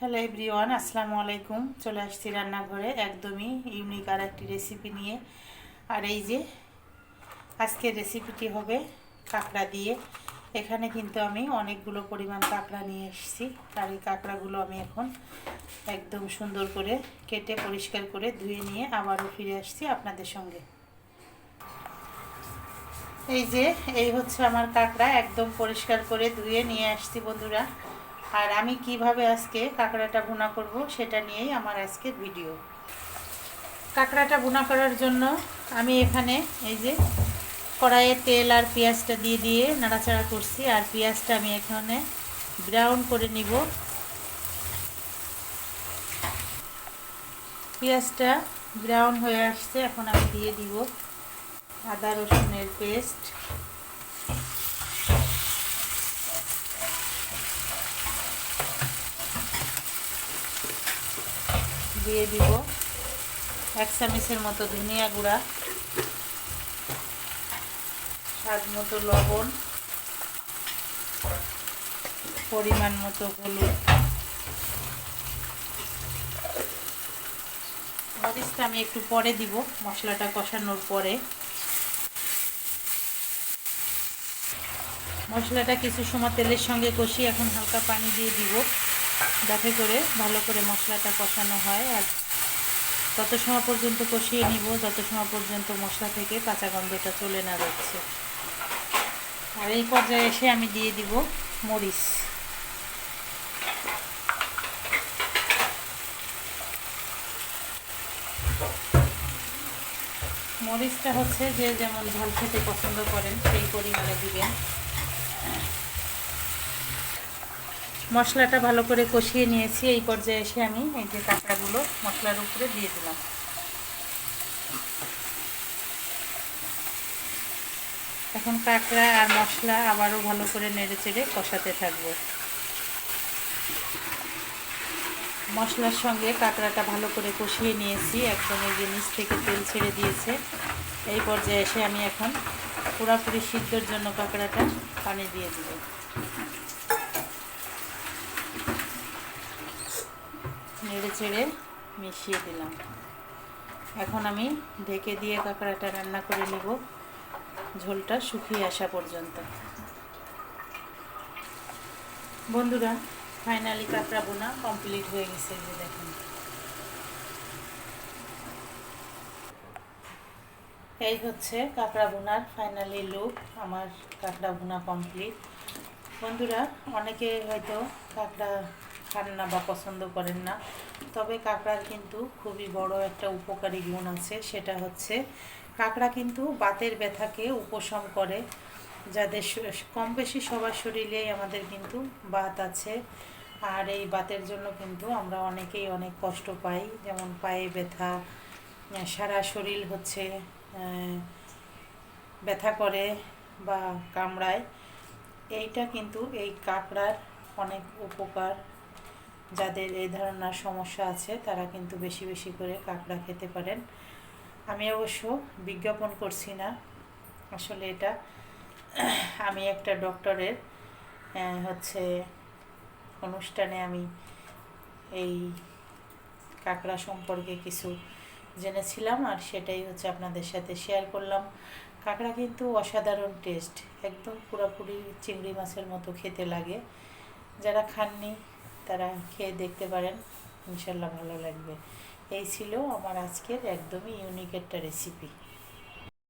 Hello everyone আসসালামু আলাইকুম। চলে আসছি রান্নাঘরে, একদমই ইউনিক আর একটি রেসিপি নিয়ে। আর এই যে, আজকের রেসিপিটি হবে কাঁকড়া দিয়ে। এখানে কিন্তু আমি অনেকগুলো পরিমাণ কাঁকড়া নিয়ে এসেছি। আর এই কাঁকড়াগুলো আমি এখন একদম সুন্দর করে কেটে পরিষ্কার করে ধুয়ে নিয়ে আবারও ফিরে আসছি আপনাদের সঙ্গে। এই যে, এই হচ্ছে আমার কাঁকড়া, একদম পরিষ্কার করে ধুয়ে নিয়ে আসছি বন্ধুরা। আর আমি কীভাবে আজকে কাঁকড়াটা বোনা করব সেটা নিয়েই আমার আজকের ভিডিও। কাঁকড়াটা বোনা করার জন্য আমি এখানে এই যে কড়াইয়ে তেল আর পেঁয়াজটা দিয়ে দিয়ে নাড়াচাড়া করছি আর পেঁয়াজটা আমি এখানে ব্রাউন করে নিব। পেঁয়াজটা ব্রাউন হয়ে আসছে, এখন আমি দিয়ে দিব আদা রসুনের পেস্ট দিয়ে দিব এক চামিচের মতো ধনিয়া গুঁড়া, স্বাদ মতো লবণ, পরিমাণ মতো হলুদ। মরিচটা আমি একটু পরে দিব, মশলাটা কষানোর পরে। মশলাটা কিছু সময় তেলের সঙ্গে কষি এখন হালকা পানি দিয়ে দিব। যাতে করে ভালো করে মশলাটা কষানো হয় আর তত সময় পর্যন্ত কষিয়ে নিব যত সময় পর্যন্ত মশলা থেকে কাঁচা গন্ধটা চলে না যাচ্ছে। আর এই পর্যায়ে এসে আমি দিয়ে দিব মরিচ। মরিচটা হচ্ছে যে যেমন ঝাল খেতে পছন্দ করেন, সেই পরিমাণে দিবেন। মশলাটা ভালো করে কষিয়ে নিয়েছি। এই পর্যায়ে এসে আমি এই যে কাঁকড়াগুলো মশলার উপরে দিয়ে দিলাম। এখন কাঁকড়া আর মশলা আবারও ভালো করে নেড়ে চেড়ে কষাতে থাকব। মশলার সঙ্গে কাঁকড়াটা ভালো করে কষিয়ে নিয়েছি। একদম এই যে নিচ থেকে তেল ছেড়ে দিয়েছে। এই পর্যায়ে এসে আমি এখন পুরাপুরি সিদ্ধর জন্য কাঁকড়াটা পানি দিয়ে দিব। নেড়ে চেড়ে মিশিয়ে দিলাম। এখন আমি ঢেকে দিয়ে কাঁকড়াটা রান্না করে নিব। ঝোলটা শুকিয়ে আসা পর্যন্ত। বন্ধুরা ফাইনালি কাঁকড়া বোনা কমপ্লিট হয়ে গেছে যে দেখুন। এই হচ্ছে কাঁকড়া বোনার ফাইনালি লুক আমার কাঁকড়া বোনা কমপ্লিট বন্ধুরা, অনেকে হয়তো কাঁকড়া খান না বা পছন্দ করেন না। তবে কাঁকড়ার কিন্তু খুবই বড় একটা উপকারী গুণ আছে, সেটা হচ্ছে কাঁকড়া কিন্তু বাতের ব্যথাকে উপশম করে, যাদের কম বেশি সবার শরীরেই আমাদের কিন্তু বাত আছে। আর এই বাতের জন্য কিন্তু আমরা অনেকেই অনেক কষ্ট পাই, যেমন পায়ে ব্যথা সারা শরীর হচ্ছে ব্যথা করে বা কামড়ায়। এইটা কিন্তু এই কাঁকড়ার অনেক উপকার। যাদের এই ধরনের সমস্যা আছে, তারা কিন্তু বেশি বেশি করে কাঁকড়া খেতে পারেন। আমি অবশ্য বিজ্ঞাপন করছি না। আসলে এটা আমি একটা ডক্টরের হচ্ছে অনুষ্ঠানে আমি এই কাঁকড়া সম্পর্কে কিছু জেনেছিলাম আর সেটাই হচ্ছে আপনাদের সাথে শেয়ার করলাম। কাঁকড়া কিন্তু অসাধারণ টেস্ট একদম পুরোপুরি চিংড়ি মাছের মতো খেতে লাগে। যারা খাননি তারা খেয়ে দেখতে পারেন। ইনশাল্লাহ ভালো লাগবে। এই ছিল আমার আজকের একদমই ইউনিক একটা রেসিপি